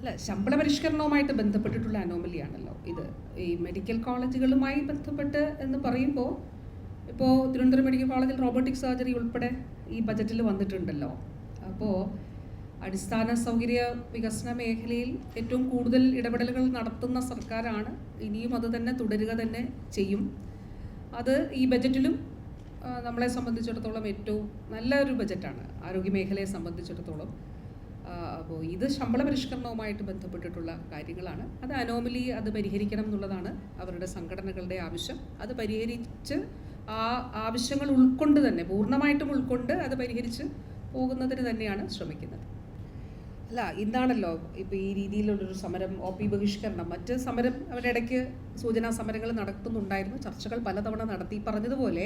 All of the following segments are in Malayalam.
അല്ല ശമ്പള പരിഷ്കരണവുമായിട്ട് ബന്ധപ്പെട്ടിട്ടുള്ള അനോമലിയാണല്ലോ ഇത് ഈ മെഡിക്കൽ കോളേജുകളുമായി ബന്ധപ്പെട്ട് എന്ന് പറയുമ്പോൾ ഇപ്പോൾ തിരുവനന്തപുരം മെഡിക്കൽ കോളേജിൽ റോബോട്ടിക് സർജറി ഉൾപ്പെടെ ഈ ബജറ്റിൽ വന്നിട്ടുണ്ടല്ലോ. അപ്പോൾ അടിസ്ഥാന സൗകര്യ വികസന മേഖലയിൽ ഏറ്റവും കൂടുതൽ ഇടപെടലുകൾ നടത്തുന്ന സർക്കാരാണ്. ഇനിയും അത് തന്നെ തുടരുക തന്നെ ചെയ്യും. അത് ഈ ബജറ്റിലും നമ്മളെ സംബന്ധിച്ചിടത്തോളം ഏറ്റവും നല്ലൊരു ബജറ്റാണ് ആരോഗ്യ മേഖലയെ സംബന്ധിച്ചിടത്തോളം. അപ്പോൾ ഇത് ശമ്പള പരിഷ്കരണവുമായിട്ട് ബന്ധപ്പെട്ടിട്ടുള്ള കാര്യങ്ങളാണ്. അത് അനോമലി അത് പരിഹരിക്കണം എന്നുള്ളതാണ് അവരുടെ സംഘടനകളുടെ ആവശ്യം. അത് പരിഹരിച്ച് ആ ആവശ്യങ്ങൾ ഉൾക്കൊണ്ട് തന്നെ പൂർണമായിട്ടും ഉൾക്കൊണ്ട് അത് പരിഹരിച്ച് പോകുന്നതിന് തന്നെയാണ് ശ്രമിക്കുന്നത്. അല്ല ഇന്നാണല്ലോ ഇപ്പോൾ ഈ രീതിയിലുള്ളൊരു സമരം ഒ പി ബഹിഷ്കരണം. മറ്റ് സമരം അവരിടയ്ക്ക് സൂചനാ സമരങ്ങൾ നടത്തുന്നുണ്ടായിരുന്നു. ചർച്ചകൾ പലതവണ നടത്തി. പറഞ്ഞതുപോലെ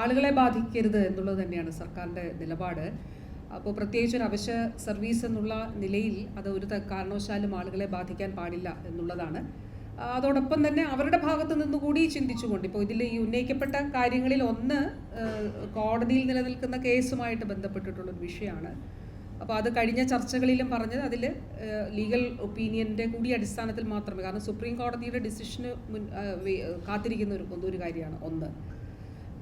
ആളുകളെ ബാധിക്കരുത് എന്നുള്ളത് തന്നെയാണ് സർക്കാരിന്റെ നിലപാട്. അപ്പോൾ പ്രത്യേകിച്ച് ഒരു അവശ്യ സർവീസ് എന്നുള്ള നിലയിൽ അത് ഒരു കാരണവശാലും ആളുകളെ ബാധിക്കാൻ പാടില്ല എന്നുള്ളതാണ്. അതോടൊപ്പം തന്നെ അവരുടെ ഭാഗത്തു നിന്ന് കൂടി ചിന്തിച്ചുകൊണ്ട് ഇപ്പോൾ ഇതിൽ ഈ ഉന്നയിക്കപ്പെട്ട കാര്യങ്ങളിൽ ഒന്ന് കോടതിയിൽ നിലനിൽക്കുന്ന കേസുമായിട്ട് ബന്ധപ്പെട്ടിട്ടുള്ളൊരു വിഷയമാണ്. അപ്പോൾ അത് കഴിഞ്ഞ ചർച്ചകളിലും പറഞ്ഞത് അതിൽ ലീഗൽ ഒപ്പീനിയന്റെ കൂടി അടിസ്ഥാനത്തിൽ മാത്രമേ കാരണം സുപ്രീം കോടതിയുടെ ഡിസിഷന് മുൻ കാത്തിരിക്കുന്ന ഒരു ഒരു കാര്യമാണ് ഒന്ന്.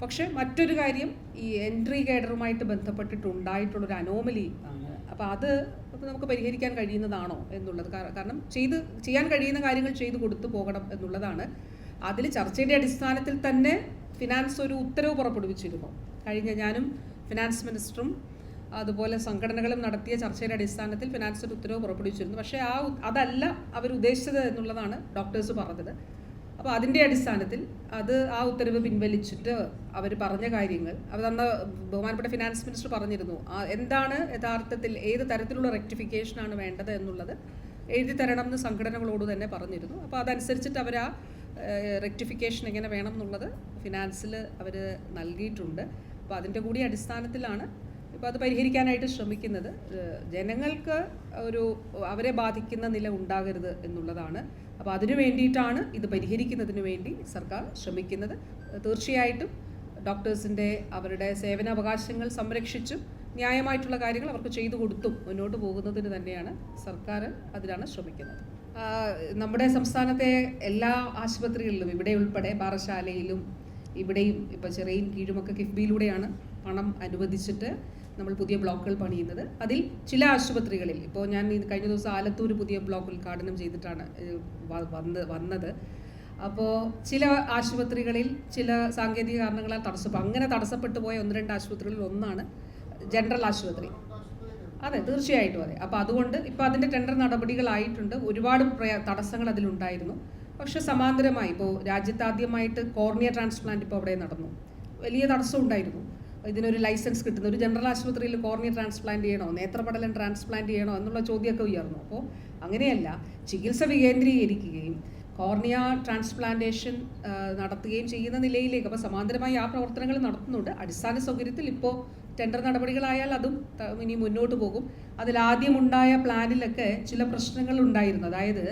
പക്ഷേ മറ്റൊരു കാര്യം ഈ എൻട്രി കേഡറുമായിട്ട് ബന്ധപ്പെട്ടിട്ടുണ്ടായിട്ടുള്ളൊരു അനോമലി ആണ്. അപ്പോൾ അത് നമുക്ക് പരിഹരിക്കാൻ കഴിയുന്നതാണോ എന്നുള്ളത്. കാരണം ചെയ്ത് ചെയ്യാൻ കഴിയുന്ന കാര്യങ്ങൾ ചെയ്തു കൊടുത്തു പോകണം എന്നുള്ളതാണ്. അതിൽ ചർച്ചയുടെ അടിസ്ഥാനത്തിൽ തന്നെ ഫിനാൻസ് ഒരു ഉത്തരവ് പുറപ്പെടുവിച്ചിരുന്നു. കഴിഞ്ഞ ഞാനും ഫിനാൻസ് മിനിസ്റ്ററും അതുപോലെ സംഘടനകളും നടത്തിയ ചർച്ചയുടെ അടിസ്ഥാനത്തിൽ ഫിനാൻസ് ഒരു ഉത്തരവ് പുറപ്പെടുവിച്ചിരുന്നു. പക്ഷേ ആ അതല്ല അവർ ഉദ്ദേശിച്ചത് എന്നുള്ളതാണ് ഡോക്ടേഴ്സ് പറഞ്ഞത്. അപ്പോൾ അതിന്റെ അടിസ്ഥാനത്തിൽ അത് ആ ഉത്തരവ് പിൻവലിച്ചിട്ട് അവർ പറഞ്ഞ കാര്യങ്ങൾ. അവർ അന്ന് ബഹുമാനപ്പെട്ട ഫിനാൻസ് മിനിസ്റ്റർ പറഞ്ഞിരുന്നു എന്താണ് യഥാർത്ഥത്തിൽ ഏത് തരത്തിലുള്ള റെക്ടിഫിക്കേഷനാണ് വേണ്ടത് എന്നുള്ളത് എഴുതി തരണം എന്ന് സംഘടനകളോട് തന്നെ പറഞ്ഞിരുന്നു. അപ്പോൾ അതനുസരിച്ചിട്ട് അവർ ആ റെക്ടിഫിക്കേഷൻ എങ്ങനെ വേണം എന്നുള്ളത് ഫിനാൻസിൽ അവർ നൽകിയിട്ടുണ്ട്. അപ്പോൾ അതിന്റെ കൂടി അടിസ്ഥാനത്തിലാണ് ഇപ്പോൾ അത് പരിഹരിക്കാനായിട്ട് ശ്രമിക്കുന്നത് ജനങ്ങൾക്ക് ഒരു അവരെ ബാധിക്കുന്ന നില ഉണ്ടാകരുത് എന്നുള്ളതാണ്. അപ്പോൾ അതിനു വേണ്ടിയിട്ടാണ് ഇത് പരിഹരിക്കുന്നതിന് വേണ്ടി സർക്കാർ ശ്രമിക്കുന്നത്. തീർച്ചയായിട്ടും ഡോക്ടേഴ്സിന്റെ അവരുടെ സേവനാവകാശങ്ങൾ സംരക്ഷിച്ചും ന്യായമായിട്ടുള്ള കാര്യങ്ങൾ അവർക്ക് ചെയ്തു കൊടുത്തും മുന്നോട്ട് പോകുന്നതിന് തന്നെയാണ് സർക്കാർ അതിലാണ് ശ്രമിക്കുന്നത്. നമ്മുടെ സംസ്ഥാനത്തെ എല്ലാ ആശുപത്രികളിലും ഇവിടെ ഉൾപ്പെടെ പാറശാലയിലും ഇവിടെയും ഇപ്പോൾ ചെറിയ കീഴുമൊക്കെ കിഫ്ബിയിലൂടെയാണ് പണം അനുവദിച്ചിട്ട് നമ്മൾ പുതിയ ബ്ലോക്കുകൾ പണിയുന്നത്. അതിൽ ചില ആശുപത്രികളിൽ ഇപ്പോൾ ഞാൻ കഴിഞ്ഞ ദിവസം ആലത്തൂർ പുതിയ ബ്ലോക്ക് ഉദ്ഘാടനം ചെയ്തിട്ടാണ് വന്ന് വന്നത്. അപ്പോൾ ചില ആശുപത്രികളിൽ ചില സാങ്കേതിക കാരണങ്ങളാൽ തടസ്സപ്പെട്ടു അങ്ങനെ തടസ്സപ്പെട്ടു പോയ ഒന്ന് രണ്ട് ആശുപത്രികളിൽ ഒന്നാണ് ജനറൽ ആശുപത്രി. അതെ തീർച്ചയായിട്ടും അതെ. അപ്പോൾ അതുകൊണ്ട് ഇപ്പോൾ അതിന്റെ ടെൻഡർ നടപടികളായിട്ടുണ്ട്. ഒരുപാട് തടസ്സങ്ങൾ അതിലുണ്ടായിരുന്നു. പക്ഷെ സമാന്തരമായി ഇപ്പോൾ രാജ്യത്താദ്യമായിട്ട് കോർണിയ ട്രാൻസ്പ്ലാന്റ് ഇപ്പോൾ അവിടെ നടന്നു. വലിയ തടസ്സം ഉണ്ടായിരുന്നു. ഇതിനൊരു ലൈസൻസ് കിട്ടുന്ന. ഒരു ജനറൽ ആശുപത്രിയിൽ കോർണിയ ട്രാൻസ്പ്ലാന്റ് ചെയ്യണോ? നേത്രപടലം ട്രാൻസ്പ്ലാന്റ് ചെയ്യണോ എന്നുള്ള ചോദ്യമൊക്കെ ഉയർന്നു. അപ്പോൾ അങ്ങനെയല്ല ചികിത്സ വികേന്ദ്രീകരിക്കുകയും കോർണിയ ട്രാൻസ്പ്ലാന്റേഷൻ നടത്തുകയും ചെയ്യുന്ന നിലയിലേക്ക് അപ്പോൾ സമാന്തരമായി ആ പ്രവർത്തനങ്ങൾ നടത്തുന്നുണ്ട്. അടിസ്ഥാന സൗകര്യത്തിൽ ഇപ്പോൾ ടെൻഡർ നടപടികളായാൽ അതും ഇനി മുന്നോട്ട് പോകും. അതിലാദ്യം ഉണ്ടായ പ്ലാനിലൊക്കെ ചില പ്രശ്നങ്ങൾ ഉണ്ടായിരുന്നു. അതായത്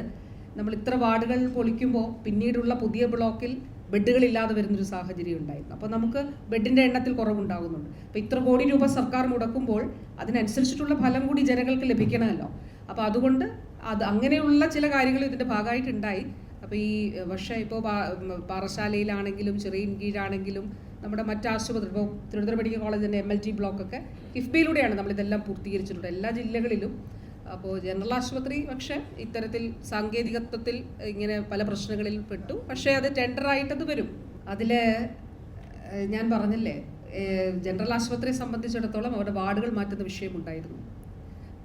നമ്മൾ ഇത്ര വാർഡുകൾ പൊളിക്കുമ്പോൾ പിന്നീടുള്ള പുതിയ ബ്ലോക്കിൽ ബെഡുകളില്ലാതെ വരുന്നൊരു സാഹചര്യം ഉണ്ടായിരുന്നു. അപ്പോൾ നമുക്ക് ബെഡിന്റെ എണ്ണത്തിൽ കുറവുണ്ടാകുന്നുണ്ട്. അപ്പോൾ ഇത്ര കോടി രൂപ സർക്കാർ മുടക്കുമ്പോൾ അതിനനുസരിച്ചിട്ടുള്ള ഫലം കൂടി ജനങ്ങൾക്ക് ലഭിക്കണമല്ലോ. അപ്പോൾ അതുകൊണ്ട് അത് അങ്ങനെയുള്ള ചില കാര്യങ്ങൾ ഇതിന്റെ ഭാഗമായിട്ടുണ്ടായി. അപ്പോൾ ഈ പക്ഷേ ഇപ്പോൾ പാറശാലയിലാണെങ്കിലും ചെറിയ കീഴാണെങ്കിലും നമ്മുടെ മറ്റ് ആശുപത്രി ഇപ്പോൾ തിരുവനന്തപുരം മെഡിക്കൽ കോളേജിന്റെ എം എൽ ടി ബ്ലോക്കൊക്കെ കിഫ്ബിയിലൂടെയാണ് നമ്മളിതെല്ലാം പൂർത്തീകരിച്ചിട്ടുള്ളത്. എല്ലാ ജില്ലകളിലും അപ്പോൾ ജനറൽ ആശുപത്രി പക്ഷേ ഇത്തരത്തിൽ സാങ്കേതികത്വത്തിൽ ഇങ്ങനെ പല പ്രശ്നങ്ങളിൽ പെട്ടു. പക്ഷേ അത് ടെൻഡറായിട്ടത് വരും. അതിൽ ഞാൻ പറഞ്ഞില്ലേ ജനറൽ ആശുപത്രിയെ സംബന്ധിച്ചിടത്തോളം അവരുടെ വാർഡുകൾ മാറ്റുന്ന വിഷയമുണ്ടായിരുന്നു.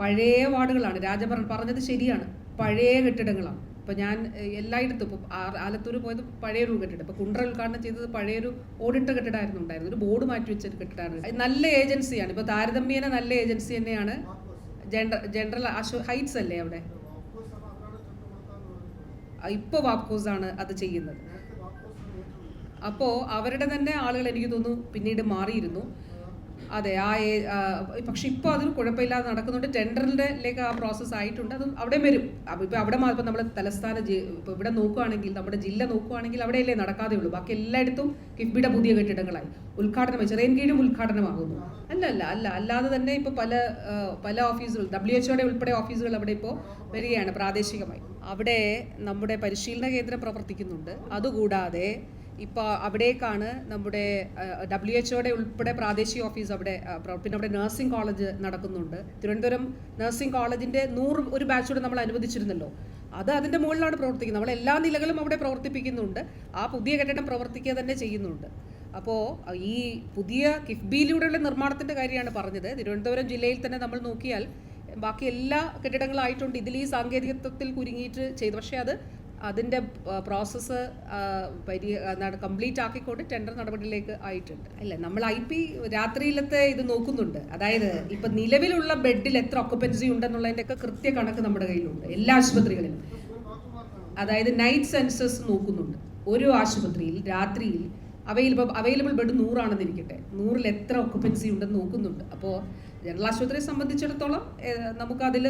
പഴയ വാർഡുകളാണ്. രാജ പറഞ്ഞത് ശരിയാണ്. പഴയ കെട്ടിടങ്ങളാണ്. ഇപ്പോൾ ഞാൻ എല്ലായിടത്തും ഇപ്പോൾ ആലത്തൂർ പോയത് പഴയൊരു കെട്ടിടം. ഇപ്പോൾ കുണ്ട്ര ഉദ്ഘാടനം ചെയ്തത് പഴയൊരു ഓടിട്ട കെട്ടിടമായിരുന്നു ഉണ്ടായിരുന്നത്. ഒരു ബോർഡ് മാറ്റി വെച്ചൊരു കെട്ടിടമാണ് നല്ല ഏജൻസിയാണ്. ഇപ്പോൾ താരതമ്യേന നല്ല ഏജൻസി തന്നെയാണ്. ജനറൽ ആശു ഹൈറ്റ്സ് അല്ലേ അവിടെ? ഇപ്പോൾ ആണ് അത് ചെയ്യുന്നത്. അപ്പോൾ അവരുടെ തന്നെ ആളുകൾ എനിക്ക് തോന്നുന്നു പിന്നീട് മാറിയിരുന്നു. അതെ ആ പക്ഷെ ഇപ്പോൾ അതിന് കുഴപ്പമില്ലാതെ നടക്കുന്നുണ്ട്. ടെൻഡറിലേക്ക് ആ പ്രോസസ്സ് ആയിട്ടുണ്ട്. അതും അവിടെ വരും. ഇപ്പോൾ അവിടെ മാത്രം നമ്മൾ തലസ്ഥാന ഇപ്പോൾ ഇവിടെ നോക്കുകയാണെങ്കിൽ നമ്മുടെ ജില്ല നോക്കുകയാണെങ്കിൽ അവിടെയല്ലേ നടക്കാതെ ഉള്ളൂ. ബാക്കി എല്ലായിടത്തും കിഫ്ബിയുടെ പുതിയ കെട്ടിടങ്ങളായി. ഉദ്ഘാടനം ചെറിയൻ കീഴും ഉദ്ഘാടനമാകുന്നു. അല്ല അല്ല അല്ല. അല്ലാതെ തന്നെ ഇപ്പോൾ പല പല ഓഫീസുകൾ ഡബ്ല്യു എച്ച്ഒയുടെ ഉൾപ്പെടെ ഓഫീസുകൾ അവിടെ ഇപ്പോൾ വരികയാണ് പ്രാദേശികമായി. അവിടെ നമ്മുടെ പരിശീലന കേന്ദ്രം പ്രവർത്തിക്കുന്നുണ്ട്. അതുകൂടാതെ ഇപ്പോൾ അവിടേക്കാണ് നമ്മുടെ ഡബ്ല്യു എച്ച്ഒയുടെ ഉൾപ്പെടെ പ്രാദേശിക ഓഫീസ് അവിടെ പിന്നെ അവിടെ നഴ്സിംഗ് കോളേജ് നടക്കുന്നുണ്ട്. തിരുവനന്തപുരം നഴ്സിംഗ് കോളേജിന്റെ നൂറ് ഒരു ബാച്ചോട് നമ്മൾ അനുവദിച്ചിരുന്നല്ലോ. അത് അതിന്റെ മുകളിലാണ് പ്രവർത്തിക്കുന്നത്. നമ്മൾ എല്ലാ നിലകളും അവിടെ പ്രവർത്തിപ്പിക്കുന്നുണ്ട്. ആ പുതിയ കെട്ടിടം പ്രവർത്തിക്കുക തന്നെ ചെയ്യുന്നുണ്ട്. അപ്പോൾ ഈ പുതിയ കിഫ്ബിയിലൂടെയുള്ള നിർമ്മാണത്തിന്റെ കാര്യമാണ് പറഞ്ഞത്. തിരുവനന്തപുരം ജില്ലയിൽ തന്നെ നമ്മൾ നോക്കിയാൽ ബാക്കി എല്ലാ കെട്ടിടങ്ങളായിട്ടുണ്ട്. ഇതിൽ ഈ സാങ്കേതികത്വത്തിൽ കുരുങ്ങിയിട്ട് ചെയ്തു. പക്ഷേ അത് അതിന്റെ പ്രോസസ്സ് പരി കംപ്ലീറ്റ് ആക്കിക്കൊണ്ട് ടെൻഡർ നടപടിയിലേക്ക് ആയിട്ടുണ്ട്. അല്ല? നമ്മൾ ഐ പി രാത്രിയിലത്തെ ഇത് നോക്കുന്നുണ്ട്. അതായത് ഇപ്പൊ നിലവിലുള്ള ബെഡിൽ എത്ര ഒക്കുപ്പൻസി ഉണ്ടെന്നുള്ളതിന്റെ ഒക്കെ കൃത്യ കണക്ക് നമ്മുടെ കയ്യിലുണ്ട്. എല്ലാ ആശുപത്രികളിലും. അതായത് നൈറ്റ് സെൻസസ് നോക്കുന്നുണ്ട്. ഒരു ആശുപത്രിയിൽ രാത്രിയിൽ അവൈലബിൾ അവൈലബിൾ ബെഡ് നൂറാണെന്ന് ഇരിക്കട്ടെ. നൂറിൽ എത്ര ഒക്കുപ്പൻസി ഉണ്ടെന്ന് നോക്കുന്നുണ്ട്. അപ്പോൾ ജനറൽ ആശുപത്രിയെ സംബന്ധിച്ചിടത്തോളം നമുക്കതിൽ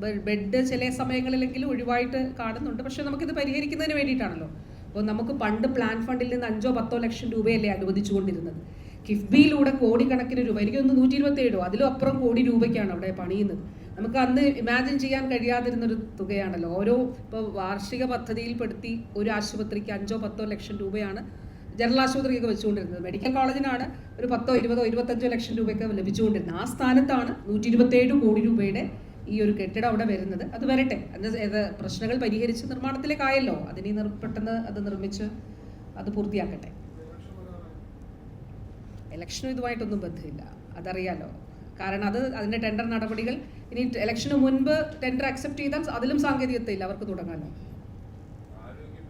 ബെഡ് ചില സമയങ്ങളിലെങ്കിലും ഒഴിവായിട്ട് കാണുന്നുണ്ട്. പക്ഷേ നമുക്കിത് പരിഹരിക്കുന്നതിന് വേണ്ടിയിട്ടാണല്ലോ. അപ്പോൾ നമുക്ക് പണ്ട് പ്ലാൻ ഫണ്ടിൽ നിന്ന് അഞ്ചോ പത്തോ ലക്ഷം രൂപയല്ലേ അനുവദിച്ചുകൊണ്ടിരുന്നത്. കിഫ്ബിയിലൂടെ കോടിക്കണക്കിന് രൂപ എനിക്കൊന്ന് നൂറ്റി ഇരുപത്തേഴോ അതിലും അപ്പുറം കോടി രൂപയ്ക്കാണ് അവിടെ പണിയുന്നത്. നമുക്ക് അന്ന് ഇമാജിൻ ചെയ്യാൻ കഴിയാതിരുന്നൊരു തുകയാണല്ലോ. ഓരോ ഇപ്പോൾ വാർഷിക പദ്ധതിയിൽപ്പെടുത്തി ഒരു ആശുപത്രിക്ക് അഞ്ചോ പത്തോ ലക്ഷം രൂപയാണ് ജനറൽ ആശുപത്രിയൊക്കെ വെച്ചുകൊണ്ടിരുന്നത്. മെഡിക്കൽ കോളേജിനാണ് ഒരു പത്തോ ഇരുപതോ ഇരുപത്തഞ്ചോ ലക്ഷം രൂപയൊക്കെ ലഭിച്ചുകൊണ്ടിരുന്നത്. ആ സ്ഥാനത്താണ് നൂറ്റി ഇരുപത്തേഴ് കോടി രൂപയുടെ ഈ ഒരു കെട്ടിടം അവിടെ വരുന്നത്. അത് വരട്ടെ. അത് പ്രശ്നങ്ങൾ പരിഹരിച്ച് നിർമ്മാണത്തിലേക്കായല്ലോ അതിനെ പെട്ടെന്ന് അത് നിർമ്മിച്ച് അത് പൂർത്തിയാക്കട്ടെ. ഇലക്ഷനും ഇതുമായിട്ടൊന്നും ബന്ധമില്ല. അതറിയാലോ. കാരണം അത് അതിന്റെ ടെൻഡർ നടപടികൾ ഇനി ഇലക്ഷന് മുൻപ് ടെൻഡർ അക്സെപ്റ്റ് ചെയ്താൽ അതിലും സാങ്കേതികത്വമില്ല അവർക്ക് തുടങ്ങാമല്ലോ ആരോഗ്യ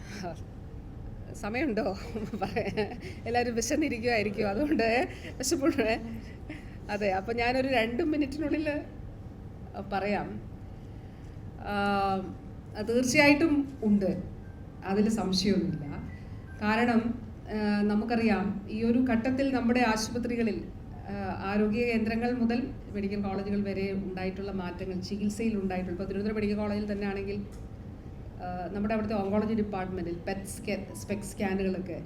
സമയമുണ്ടോ? എല്ലാവരും വിശന്നിരിക്കുമായിരിക്കും അതുകൊണ്ട് വിശപ്പുണ്ടേ. അതെ അപ്പോൾ ഞാനൊരു രണ്ട് മിനിറ്റിനുള്ളിൽ പറയാം. തീർച്ചയായിട്ടും ഉണ്ട്. അതിൽ സംശയമൊന്നുമില്ല. കാരണം നമുക്കറിയാം ഈ ഒരു ഘട്ടത്തിൽ നമ്മുടെ ആശുപത്രികളിൽ ആരോഗ്യ കേന്ദ്രങ്ങൾ മുതൽ മെഡിക്കൽ കോളേജുകൾ വരെ ഉണ്ടായിട്ടുള്ള മാറ്റങ്ങൾ ചികിത്സയിൽ ഉണ്ടായിട്ടുള്ള ഇപ്പോൾ തിരുവനന്തപുരം മെഡിക്കൽ കോളേജിൽ തന്നെ ആണെങ്കിൽ നമ്മുടെ അവിടുത്തെ ഓങ്കോളജി ഡിപ്പാർട്ട്മെന്റിൽ പെറ്റ് സ്കാ സ്പെക് സ്കാനുകളൊക്കെ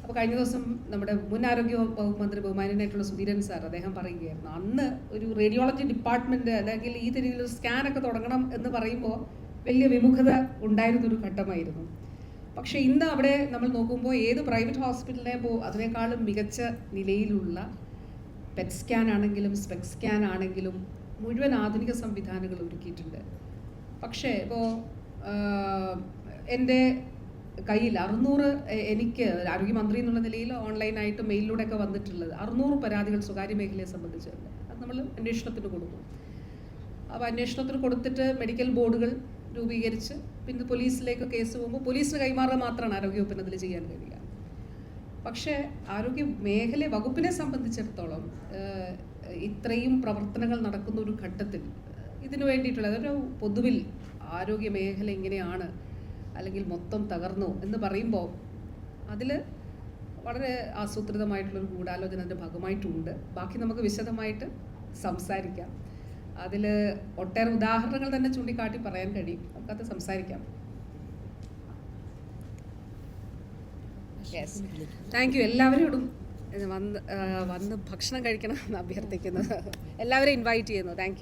അപ്പോൾ കഴിഞ്ഞ ദിവസം നമ്മുടെ മുൻ ആരോഗ്യ വകുപ്പ് മന്ത്രി ബഹുമാനായിട്ടുള്ള സുധീരൻ സാർ അദ്ദേഹം പറയുകയായിരുന്നു. അന്ന് ഒരു റേഡിയോളജി ഡിപ്പാർട്ട്മെന്റ് അല്ലെങ്കിൽ ഈ രീതിയിലൊരു സ്കാനൊക്കെ തുടങ്ങണം എന്ന് പറയുമ്പോൾ വലിയ വിമുഖത ഉണ്ടായിരുന്നൊരു ഘട്ടമായിരുന്നു. പക്ഷേ ഇന്ന് അവിടെ നമ്മൾ നോക്കുമ്പോൾ ഏത് പ്രൈവറ്റ് ഹോസ്പിറ്റലിനെ പോ അതിനേക്കാളും മികച്ച നിലയിലുള്ള പെറ്റ് സ്കാൻ ആണെങ്കിലും സ്പെക് സ്കാൻ ആണെങ്കിലും മുഴുവൻ ആധുനിക സംവിധാനങ്ങൾ ഒരുക്കിയിട്ടുണ്ട്. പക്ഷേ ഇപ്പോൾ എന്റെ കയ്യിൽ അറുന്നൂറ് എനിക്ക് ആരോഗ്യമന്ത്രി എന്നുള്ള നിലയിൽ ഓൺലൈനായിട്ട് മെയിലിലൂടെ ഒക്കെ വന്നിട്ടുള്ളത് അറുന്നൂറ് പരാതികൾ സ്വകാര്യ മേഖലയെ സംബന്ധിച്ചുണ്ട് അത് നമ്മൾ അന്വേഷണത്തിന് കൊടുക്കും. അപ്പോൾ അന്വേഷണത്തിന് കൊടുത്തിട്ട് മെഡിക്കൽ ബോർഡുകൾ രൂപീകരിച്ച് പിന്നെ പോലീസിലേക്ക് കേസ് പോകുമ്പോൾ പോലീസിന് കൈമാറുക മാത്രമാണ് ആരോഗ്യവകുപ്പിന് അതിൽ ചെയ്യാൻ കഴിയുക. പക്ഷേ ആരോഗ്യ മേഖല വകുപ്പിനെ സംബന്ധിച്ചിടത്തോളം ഇത്രയും പ്രവർത്തനങ്ങൾ നടക്കുന്ന ഒരു ഘട്ടത്തിൽ ഇതിനു വേണ്ടിയിട്ടുള്ള അതൊരു പൊതുവിൽ ആരോഗ്യ മേഖല ഇങ്ങനെയാണ് അല്ലെങ്കിൽ മൊത്തം തകർന്നു എന്ന് പറയുമ്പോൾ അതിൽ വളരെ ആസൂത്രിതമായിട്ടുള്ളൊരു ഗൂഢാലോചന അതിന്റെ ഭാഗമായിട്ടുണ്ട്. ബാക്കി നമുക്ക് വിശദമായിട്ട് സംസാരിക്കാം. അതിൽ ഒട്ടേറെ ഉദാഹരണങ്ങൾ തന്നെ ചൂണ്ടിക്കാട്ടി പറയാൻ കഴിയും. നമുക്കത് സംസാരിക്കാം. യെസ് താങ്ക് യു എല്ലാവരോടും വന്ന് വന്ന് ഭക്ഷണം കഴിക്കണം എന്ന് അഭ്യർത്ഥിക്കുന്നത് എല്ലാവരെയും ഇൻവൈറ്റ് ചെയ്യുന്നു. താങ്ക്